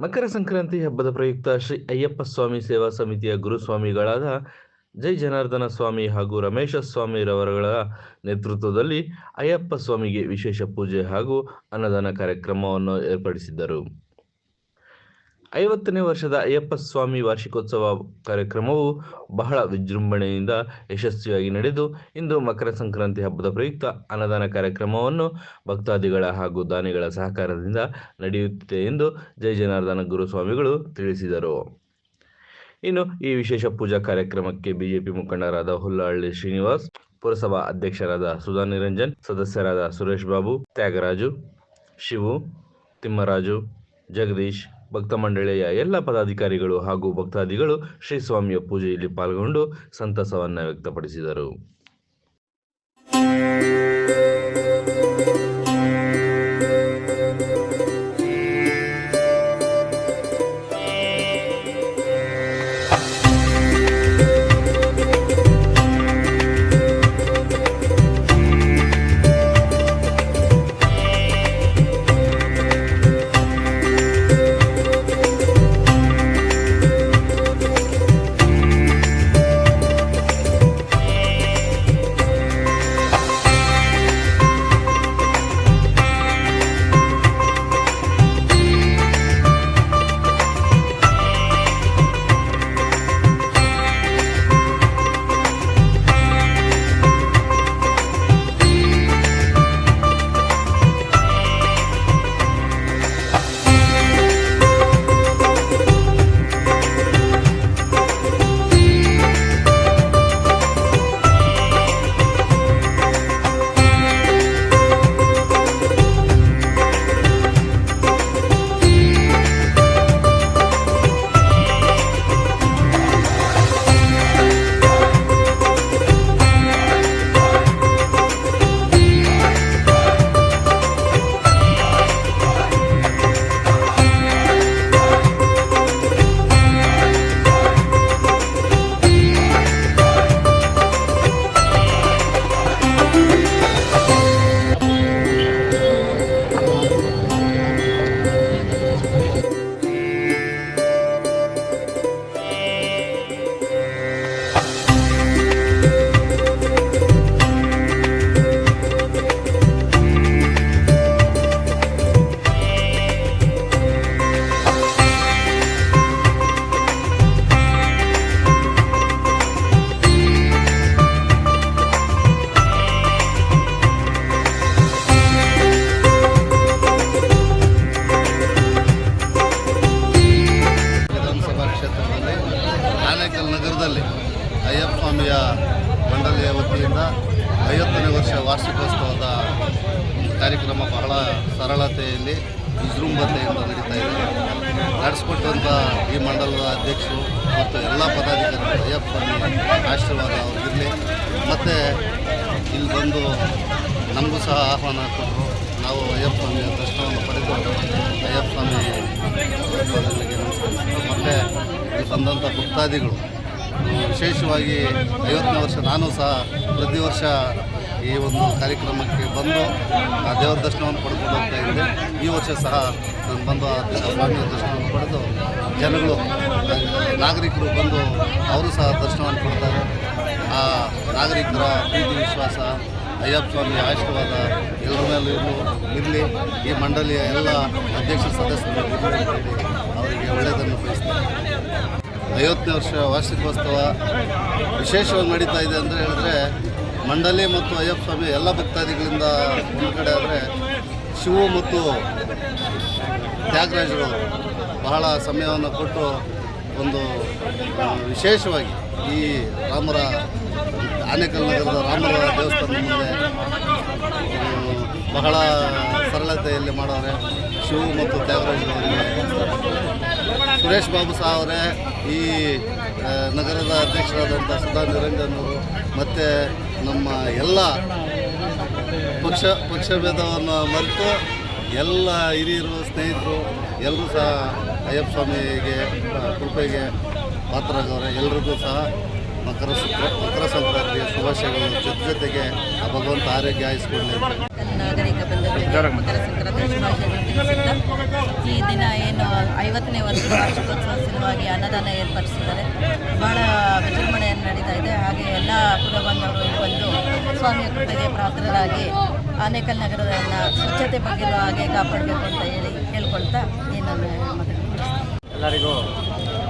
ಮಕರ ಸಂಕ್ರಾಂತಿ ಹಬ್ಬದ ಪ್ರಯುಕ್ತ ಶ್ರೀ ಅಯ್ಯಪ್ಪ ಸ್ವಾಮಿ ಸೇವಾ ಸಮಿತಿಯ ಗುರುಸ್ವಾಮಿಗಳಾದ ಜೈ ಜನಾರ್ದನ ಸ್ವಾಮಿ ಹಾಗೂ ರಮೇಶ ಸ್ವಾಮಿರವರುಗಳ ನೇತೃತ್ವದಲ್ಲಿ ಅಯ್ಯಪ್ಪ ಸ್ವಾಮಿಗೆ ವಿಶೇಷ ಪೂಜೆ ಹಾಗೂ ಅನ್ನದಾನ ಕಾರ್ಯಕ್ರಮವನ್ನು ಏರ್ಪಡಿಸಿದ್ದರು. ಐವತ್ತನೇ ವರ್ಷದ ಅಯ್ಯಪ್ಪ ಸ್ವಾಮಿ ವಾರ್ಷಿಕೋತ್ಸವ ಕಾರ್ಯಕ್ರಮವು ಬಹಳ ವಿಜೃಂಭಣೆಯಿಂದ ಯಶಸ್ವಿಯಾಗಿ ನಡೆದು, ಇಂದು ಮಕರ ಸಂಕ್ರಾಂತಿ ಹಬ್ಬದ ಪ್ರಯುಕ್ತ ಅನ್ನದಾನ ಕಾರ್ಯಕ್ರಮವನ್ನು ಭಕ್ತಾದಿಗಳ ಹಾಗೂ ದಾನಿಗಳ ಸಹಕಾರದಿಂದ ನಡೆಯುತ್ತಿದೆ ಎಂದು ಜೈ ಜನಾರ್ದನ ಗುರುಸ್ವಾಮಿಗಳು ತಿಳಿಸಿದರು. ಇನ್ನು ಈ ವಿಶೇಷ ಪೂಜಾ ಕಾರ್ಯಕ್ರಮಕ್ಕೆ ಬಿಜೆಪಿ ಮುಖಂಡರಾದ ಹುಲ್ಲಹಳ್ಳಿ ಶ್ರೀನಿವಾಸ್, ಪುರಸಭಾ ಅಧ್ಯಕ್ಷರಾದ ಸುಧಾ ನಿರಂಜನ್, ಸದಸ್ಯರಾದ ಸುರೇಶ್ ಬಾಬು, ತ್ಯಾಗರಾಜು, ಶಿವು, ತಿಮ್ಮರಾಜು, ಜಗದೀಶ್ ಭಕ್ತ ಮಂಡಳಿಯ ಎಲ್ಲ ಪದಾಧಿಕಾರಿಗಳು ಹಾಗೂ ಭಕ್ತಾದಿಗಳು ಶ್ರೀ ಸ್ವಾಮಿಯ ಪೂಜೆಯಲ್ಲಿ ಪಾಲ್ಗೊಂಡು ಸಂತಸವನ್ನು ವ್ಯಕ್ತಪಡಿಸಿದರು. ಮಂಡಳಿಯ ವತಿಯಿಂದ ಐವತ್ತನೇ ವರ್ಷ ವಾರ್ಷಿಕೋತ್ಸವದ ಕಾರ್ಯಕ್ರಮ ಬಹಳ ಸರಳತೆಯಲ್ಲಿ ವಿಜೃಂಭತೆಯಿಂದ ನಡೀತಾ ಇದೆ. ನಡೆಸ್ಕೊಟ್ಟಂಥ ಈ ಮಂಡಲದ ಅಧ್ಯಕ್ಷರು ಮತ್ತು ಎಲ್ಲ ಪದಾಧಿಕಾರಿಗಳು ಅಯ್ಯಪ್ಪ ಸ್ವಾಮಿ ಆಶೀರ್ವಾದ ಅವರಿರಲಿ ಮತ್ತು ಇಲ್ಲಿ ಬಂದು ನಮಗೂ ಸಹ ಆಹ್ವಾನ ಕೊಟ್ಟರು ನಾವು ಅಯ್ಯಪ್ಪ ಸ್ವಾಮಿಯ ದರ್ಶನವನ್ನು ಪಡೆದುಕೊಂಡು ಅಯ್ಯಪ್ಪ ಸ್ವಾಮಿ ಮತ್ತು ಇಲ್ಲಿ ಬಂದಂಥ ಭಕ್ತಾದಿಗಳು ವಿಶೇಷವಾಗಿ ಐವತ್ತನೇ ವರ್ಷ ನಾನು ಸಹ ಪ್ರತಿ ವರ್ಷ ಈ ಒಂದು ಕಾರ್ಯಕ್ರಮಕ್ಕೆ ಬಂದು ಆ ದೇವರ ದರ್ಶನವನ್ನು ಪಡ್ಕೊಂಡು ಹೋಗ್ತಾ ಇದ್ದೆ ಈ ವರ್ಷ ಸಹ ನಾನು ಬಂದು ಆ ಸ್ವಾಮಿಯ ದರ್ಶನವನ್ನು ಪಡೆದು ಜನಗಳು, ನಾಗರಿಕರು ಬಂದು ಅವರು ಸಹ ದರ್ಶನವನ್ನು ಕೊಡ್ತಾರೆ. ಆ ನಾಗರಿಕರ ಪ್ರೀತಿ, ವಿಶ್ವಾಸ, ಅಯ್ಯಪ್ಪ ಸ್ವಾಮಿ ಆಶೀರ್ವಾದ ಎಲ್ಲರ ಮೇಲೂ ಇರಲಿ ಈ ಮಂಡಳಿಯ ಎಲ್ಲ ಅಧ್ಯಕ್ಷ ಸದಸ್ಯರು ಅವರಿಗೆ ಒಳ್ಳೆಯದನ್ನು ಬಯಸ್ತಾರೆ ಐವತ್ತನೇ ವರ್ಷ ವಾರ್ಷಿಕೋತ್ಸವ ವಿಶೇಷವಾಗಿ ನಡೀತಾ ಇದೆ ಅಂತ ಹೇಳಿದ್ರೆ ಮಂಡಳಿ ಮತ್ತು ಅಯ್ಯಪ್ಪ ಸ್ವಾಮಿ ಎಲ್ಲ ಭಕ್ತಾದಿಗಳಿಂದ ಒಂದು ಕಡೆ ಆದರೆ ಶಿವು ಮತ್ತು ತ್ಯಾಗರಾಜರು ಬಹಳ ಸಮಯವನ್ನು ಕೊಟ್ಟು ಒಂದು ವಿಶೇಷವಾಗಿ ಈ ರಾಮರ, ಆನೇಕಲ್ ನಗರದ ರಾಮರ ದೇವಸ್ಥಾನದ ಮುಂದೆ ಬಹಳ ಸರಳತೆಯಲ್ಲಿ ಮಾಡೋರೆ ಶಿವು ಮತ್ತು ತ್ಯಾಗರಾಜರವರಿಗೆ ಸುರೇಶ್ ಬಾಬು ಸಹ ಅವರೇ, ಈ ನಗರದ ಅಧ್ಯಕ್ಷರಾದಂಥ ಸುಧಾ ನಿರಂಜನ್ ಅವರು ಮತ್ತು ನಮ್ಮ ಎಲ್ಲ ಪಕ್ಷ, ಪಕ್ಷಭೇದವನ್ನು ಮರೆತು ಎಲ್ಲ ಹಿರಿಯರು, ಸ್ನೇಹಿತರು, ಎಲ್ಲರೂ ಸಹ ಅಯ್ಯಪ್ಪ ಸ್ವಾಮಿಗೆ ಕೃಪೆಗೆ ಪಾತ್ರರಾಗವ್ರೆ ಎಲ್ರಿಗೂ ಸಹ ಮಕರ ಸಂಕ್ರ ಮಕರ ಸಂಕ್ರಾಂತಿಯ ಶುಭಾಶಯಗಳು. ಜೊತೆ ಜೊತೆಗೆ ಆ ಭಗವಂತ ಆರೋಗ್ಯ ಆಯಿಸ್ಕೊಳ್ಳಿ ಮಕರ ಸಂಕ್ರಾಂತಿ ಶುಭಾಶಯಗಳನ್ನು ಈ ದಿನ ಏನು, ಐವತ್ತನೇ ವರ್ಷ ವಾರ್ಷಿಕೋತ್ಸವ ಸಲುವಾಗಿ ಅನ್ನದಾನ ಏರ್ಪಡಿಸಿದ್ದಾರೆ. ಬಹಳ ವಿಜೃಂಭಣೆಯನ್ನು ನಡೀತಾ ಇದೆ. ಹಾಗೆ ಎಲ್ಲ ಕುಲಬಂಧವರು ಇಲ್ಲಿ ಬಂದು ಸ್ವಾಮಿಯ ಕೃಪೆಗೆ ಪಾತ್ರರಾಗಿ ಆನೇಕಲ್ ನಗರವನ್ನು ಸ್ವಚ್ಛತೆ ಬಗ್ಗೆ ಹಾಗೆ ಕಾಪಾಡಬೇಕು ಅಂತ ಹೇಳಿ ಕೇಳ್ಕೊಳ್ತಾ ಈ ನನ್ನ ಎಲ್ಲರಿಗೂ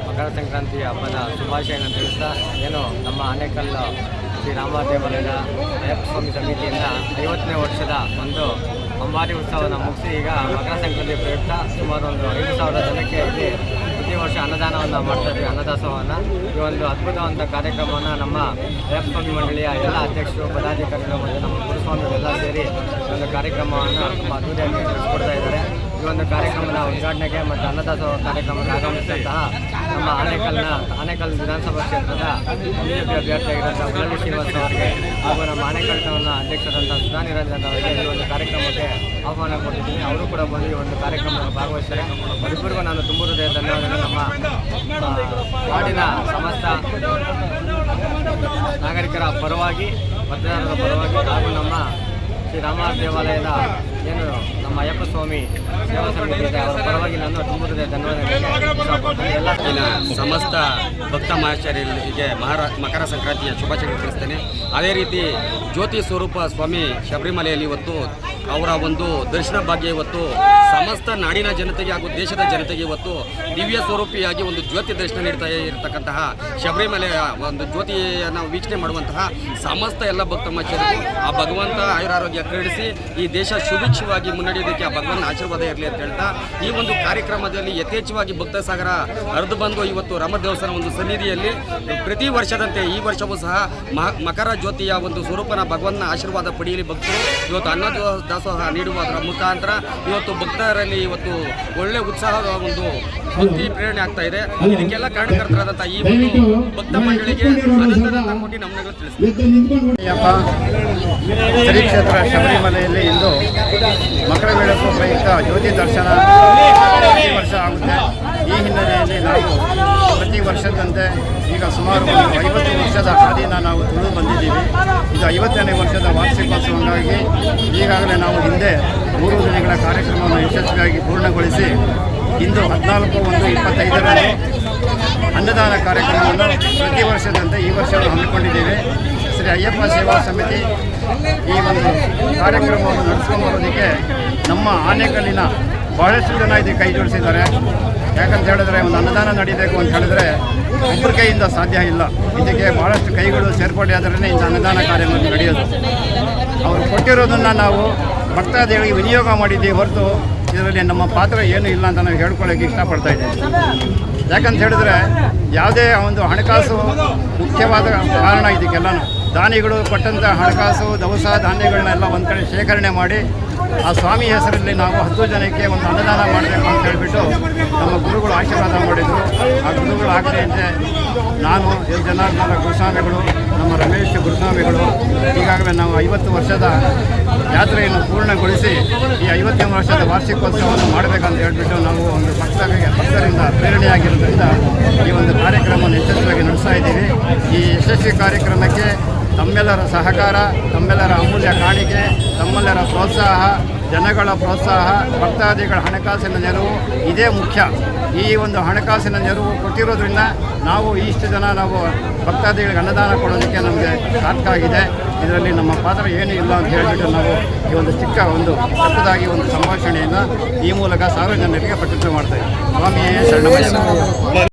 ಮಕರ ಸಂಕ್ರಾಂತಿ ಹಬ್ಬದ ಶುಭಾಶಯಗಳನ್ನು ತಿಳಿಸ್ತಾ ಏನು, ನಮ್ಮ ಆನೇಕಲ್ ಶ್ರೀ ರಾಮ ದೇವಾಲಯದ ಅಯ್ಯಪ್ಪ ಸ್ವಾಮಿ ಸಮಿತಿಯಿಂದ ಐವತ್ತನೇ ವರ್ಷದ ಒಂದು ಅಂಬಾರಿ ಉತ್ಸವನ ಮುಗಿಸಿ ಈಗ ಮಕರ ಸಂಕ್ರಾಂತಿ ಪ್ರಯುಕ್ತ ಸುಮಾರು ಒಂದು ಐದು ಸಾವಿರ ಜನಕ್ಕೆ ಇಲ್ಲಿ ಪ್ರತಿ ವರ್ಷ ಅನ್ನದಾನವನ್ನು ಮಾಡ್ತಾ ಇದ್ದೀವಿ ಈ ಒಂದು ಅದ್ಭುತವಾದ ಕಾರ್ಯಕ್ರಮವನ್ನು ನಮ್ಮ ಅಯ್ಯಪ್ಪ ಮಂಡಳಿಯ ಎಲ್ಲ ಅಧ್ಯಕ್ಷರು, ಪದಾಧಿಕಾರಿಗಳು ಮತ್ತು ನಮ್ಮ ಗುರುಸ್ವಾಮಿಗಳೆಲ್ಲ ಸೇರಿ ಒಂದು ಕಾರ್ಯಕ್ರಮವನ್ನು ತುಂಬ ಅದ್ಭುತವಾಗಿ ನಡೆಸ್ಕೊಡ್ತಾ ಇದ್ದಾರೆ. ಈ ಒಂದು ಕಾರ್ಯಕ್ರಮದ ಉದ್ಘಾಟನೆಗೆ ಮತ್ತು ಅನ್ನದಾಸೋಹ ಕಾರ್ಯಕ್ರಮಕ್ಕೆ ಆಗಮಿಸಿದಂತಹ ನಮ್ಮ ಆನೇಕಲ್ನ, ಆನೇಕಲ್ ವಿಧಾನಸಭಾ ಕ್ಷೇತ್ರದ ಬಿಜೆಪಿ ಅಭ್ಯರ್ಥಿಯಾಗಿರುವಂಥ ಉಳ್ಳಳ್ಳಿ ಶ್ರೀನಿವಾಸ ಅವರಿಗೆ ಹಾಗೂ ನಮ್ಮ ಆನೇಕಲ್ನ ಅಧ್ಯಕ್ಷರಂತಹ ಸುಧಾ ನಿರಂಜನ್ ಅವರಿಗೆ ಈ ಒಂದು ಕಾರ್ಯಕ್ರಮಕ್ಕೆ ಆಹ್ವಾನ ಕೊಟ್ಟಿದ್ದೀನಿ. ಅವರು ಕೂಡ ಬಂದು ಈ ಒಂದು ಕಾರ್ಯಕ್ರಮದಲ್ಲಿ ಭಾಗವಹಿಸ್ತಾರೆ. ಅವರಿಬ್ಬರಿಗೂ ನಾನು ತುಂಬ ಹೃದಯ ಧನ್ಯವಾದಗಳು. ನಮ್ಮ ನಾಡಿನ ಸಮಸ್ತ ನಾಗರಿಕರ ಪರವಾಗಿ, ಮತದಾರರ ಪರವಾಗಿ ಹಾಗೂ ನಮ್ಮ ಶ್ರೀರಾಮ ದೇವಾಲಯದ ಏನು ನಮ್ಮ ಅಯ್ಯಪ್ಪ ಸ್ವಾಮಿ ಅವರ ಪರವಾಗಿ ನಾನು ತುಂಬುತ್ತದೆ. ಎಲ್ಲ ಸಮಸ್ತ ಭಕ್ತ ಮಹಾಚಾರ್ಯರಿಗೆ ಮಹಾರ, ಮಕರ ಸಂಕ್ರಾಂತಿಯ ಶುಭಾಶಯ ತಿಳಿಸ್ತೇನೆ ಅದೇ ರೀತಿ ಜ್ಯೋತಿ ಸ್ವರೂಪ ಸ್ವಾಮಿ ಶಬರಿಮಲೆಯಲ್ಲಿ ಇವತ್ತು ಅವರ ಒಂದು ದರ್ಶನ ಭಾಗ್ಯ ಇವತ್ತು ಸಮಸ್ತ ನಾಡಿನ ಜನತೆಗೆ ಹಾಗೂ ದೇಶದ ಜನತೆಗೆ ಇವತ್ತು ದಿವ್ಯ ಸ್ವರೂಪಿಯಾಗಿ ಒಂದು ಜ್ಯೋತಿ ದರ್ಶನ ನೀಡ್ತಾ ಇರತಕ್ಕಂತಹ ಶಬರಿಮಲೆಯ ಒಂದು ಜ್ಯೋತಿಯನ್ನು ವೀಕ್ಷಣೆ ಮಾಡುವಂತಹ ಸಮಸ್ತ ಎಲ್ಲ ಭಕ್ತ ಮಹಾಚಾರ್ಯರು ಆ ಭಗವಂತ ಆಯುರಾರೋಗ್ಯ ಕ್ರೀಡಿಸಿ ಈ ದೇಶ ಸುಭಿಕ್ಷವಾಗಿ ಮುನ್ನಡೆಯೋದಕ್ಕೆ ಆ ಭಗವನ್ ಆಶೀರ್ವಾದ ಇರಲಿ ಅಂತ ಹೇಳ್ತಾ ಈ ಒಂದು ಕಾರ್ಯಕ್ರಮದಲ್ಲಿ ಯಥೇಚ್ಛವಾಗಿ ಭಕ್ತ ಸಾಗರ ಹರಿದು ಬಂದು ಇವತ್ತು ರಾಮ ದೇವಸ್ಥಾನ ಒಂದು ಸನ್ನಿಧಿಯಲ್ಲಿ ಪ್ರತಿ ವರ್ಷದಂತೆ ಈ ವರ್ಷವೂ ಸಹ ಮಕರ ಜ್ಯೋತಿಯ ಒಂದು ಸ್ವರೂಪನ ಭಗವನ್ನ ಆಶೀರ್ವಾದ ಪಡೆಯಲಿ ಭಕ್ತರು. ಇವತ್ತು ಅನ್ನ ದಾಸೋಹ ನೀಡುವುದರ ಮುಖಾಂತರ ಇವತ್ತು ಭಕ್ತರಲ್ಲಿ ಇವತ್ತು ಒಳ್ಳೆ ಉತ್ಸಾಹದ ಒಂದು ಭಕ್ತಿ ಪ್ರೇರಣೆ ಆಗ್ತಾ ಇದೆ. ಇದಕ್ಕೆಲ್ಲ ಕಾರಣಕರ್ತರಾದಂತಹ ಈ ಒಂದು ಭಕ್ತ ಮಂಡಳಿಗೆ ಅನಂತ ಕೋಟಿ ನಮನಗಳು ಶ್ರೀ ಕ್ಷೇತ್ರ ಶಬರಿಮಲೆಯಲ್ಲಿ ಇಂದು ಮಕರ ಬೆಳಕು ಪ್ರಯುಕ್ತ ಜ್ಯೋತಿ ದರ್ಶನ ಪ್ರತಿ ವರ್ಷ ಆಗುತ್ತೆ. ಈ ಹಿನ್ನೆಲೆಯಲ್ಲಿ ನಾವು ಪ್ರತಿ ವರ್ಷದಂತೆ ಈಗ ಸುಮಾರು ಒಂದು ಐವತ್ತು ವರ್ಷದ ಹಾದಿನ ನಾವು ತುಳಿದು ಬಂದಿದ್ದೀವಿ. ಇದು ಐವತ್ತನೇ ವರ್ಷದ ವಾರ್ಷಿಕೋತ್ಸವವಾಗಿ ಈಗಾಗಲೇ ನಾವು ಹಿಂದೆ ಮೂರು ದಿನಗಳ ಕಾರ್ಯಕ್ರಮವನ್ನು ಯಶಸ್ವಿಯಾಗಿ ಪೂರ್ಣಗೊಳಿಸಿ ಇಂದು ಹದಿನಾಲ್ಕು ಒಂದು ಇಪ್ಪತ್ತೈದರಲ್ಲಿ ಅನ್ನದಾನ ಕಾರ್ಯಕ್ರಮವನ್ನು ಪ್ರತಿ ವರ್ಷದಂತೆ ಈ ವರ್ಷ ಹಮ್ಮಿಕೊಂಡಿದ್ದೇವೆ. ಶ್ರೀ ಅಯ್ಯಪ್ಪ ಸೇವಾ ಸಮಿತಿ ಈ ಒಂದು ಕಾರ್ಯಕ್ರಮವನ್ನು ನಡೆಸ್ಕೊಂಡು ಬರೋದಕ್ಕೆ ನಮ್ಮ ಆನೆಕಲ್ಲಿನ ಬಹಳಷ್ಟು ಜನ ಇದಕ್ಕೆ ಕೈ ಜೋಡಿಸಿದ್ದಾರೆ. ಯಾಕಂತ ಹೇಳಿದ್ರೆ ಒಂದು ಅನ್ನದಾನ ನಡೀಬೇಕು ಅಂತ ಹೇಳಿದ್ರೆ ಒಬ್ಬರ ಕೈಯಿಂದ ಸಾಧ್ಯ ಇಲ್ಲ. ಇದಕ್ಕೆ ಬಹಳಷ್ಟು ಕೈಗಳು ಸೇರ್ಪಡೆ ಆದ್ರೇ ಇಂಥ ಅನ್ನದಾನ ಕಾರ್ಯಕ್ರಮ ನಡೆಯೋದು. ಅವರು ಕೊಟ್ಟಿರೋದನ್ನು ನಾವು ಭಕ್ತಾದಿಗಳಿಗೆ ವಿನಿಯೋಗ ಮಾಡಿದ್ದೀವಿ ಹೊರತು ಇದರಲ್ಲಿ ನಮ್ಮ ಪಾತ್ರ ಏನು ಇಲ್ಲ ಅಂತ ನಾವು ಹೇಳ್ಕೊಳ್ಳೋಕೆ ಇಷ್ಟಪಡ್ತಾ ಇದ್ದೀವಿ. ಯಾಕಂತ ಹೇಳಿದ್ರೆ ಯಾವುದೇ ಒಂದು ಹಣಕಾಸು ಮುಖ್ಯವಾದ ಕಾರಣ ಇದಕ್ಕೆಲ್ಲನೂ. ದಾನಿಗಳು ಕೊಟ್ಟಂಥ ಹಣಕಾಸು, ದವಸ ಧಾನ್ಯಗಳನ್ನೆಲ್ಲ ಒಂದು ಕಡೆ ಶೇಖರಣೆ ಮಾಡಿ ಆ ಸ್ವಾಮಿ ಹೆಸರಲ್ಲಿ ನಾವು ಹತ್ತು ಜನಕ್ಕೆ ಒಂದು ಅನ್ನದಾನ ಮಾಡಬೇಕು ಅಂತ ಹೇಳಿಬಿಟ್ಟು ನಮ್ಮ ಗುರುಗಳು ಆಶೀರ್ವಾದ ಮಾಡಿದರು. ಆ ಗುರುಗಳು ಆಗದೆ ಅಂತ ನಾನು ಜನ ಜನಾರ್ದನ ಗುರುಸ್ವಾಮಿಗಳು ನಮ್ಮ ರಮೇಶ್ ಗುರುಸ್ವಾಮಿಗಳು ಈಗಾಗಲೇ ನಾವು ಐವತ್ತು ವರ್ಷದ ಯಾತ್ರೆಯನ್ನು ಪೂರ್ಣಗೊಳಿಸಿ ಈ ಐವತ್ತನೇ ವರ್ಷದ ವಾರ್ಷಿಕೋತ್ಸವವನ್ನು ಮಾಡಬೇಕಂತ ಹೇಳಿಬಿಟ್ಟು ನಾವು ಒಂದು ಭಕ್ತರಿಗೆ, ಭಕ್ತರಿಂದ ಪ್ರೇರಣೆಯಾಗಿರೋದ್ರಿಂದ ಈ ಒಂದು ಕಾರ್ಯಕ್ರಮವನ್ನು ಯಶಸ್ವಿಯಾಗಿ ನಡೆಸ್ತಾ ಇದ್ದೀವಿ. ಈ ಯಶಸ್ವಿ ಕಾರ್ಯಕ್ರಮಕ್ಕೆ ತಮ್ಮೆಲ್ಲರ ಸಹಕಾರ, ತಮ್ಮೆಲ್ಲರ ಅಮೂಲ್ಯ ಕಾಣಿಕೆ, ತಮ್ಮೆಲ್ಲರ ಪ್ರೋತ್ಸಾಹ, ಜನಗಳ ಪ್ರೋತ್ಸಾಹ, ಭಕ್ತಾದಿಗಳ ಹಣಕಾಸಿನ ನೆರವು ಇದೇ ಮುಖ್ಯ. ಈ ಒಂದು ಹಣಕಾಸಿನ ನೆರವು ಕೊಟ್ಟಿರೋದ್ರಿಂದ ನಾವು ಇಷ್ಟು ಜನ ನಾವು ಭಕ್ತಾದಿಗಳಿಗೆ ಅನ್ನದಾನ ಕೊಡೋದಕ್ಕೆ ನಮಗೆ ಸಾರ್ಥ ಆಗಿದೆ. ಇದರಲ್ಲಿ ನಮ್ಮ ಪಾತ್ರ ಏನೂ ಇಲ್ಲ ಅಂತ ಹೇಳಿಬಿಟ್ಟು ನಾವು ಈ ಒಂದು ಚಿಕ್ಕ ಒಂದು ಚಿಕ್ಕದಾಗಿ ಒಂದು ಸಂಭಾಷಣೆಯನ್ನು ಈ ಮೂಲಕ ಸಾರ್ವಜನಿಕರಿಗೆ ಪ್ರಕಟಿತ ಮಾಡ್ತೇವೆ ಸ್ವಾಮಿ ಶರಣಮಯ್ಯ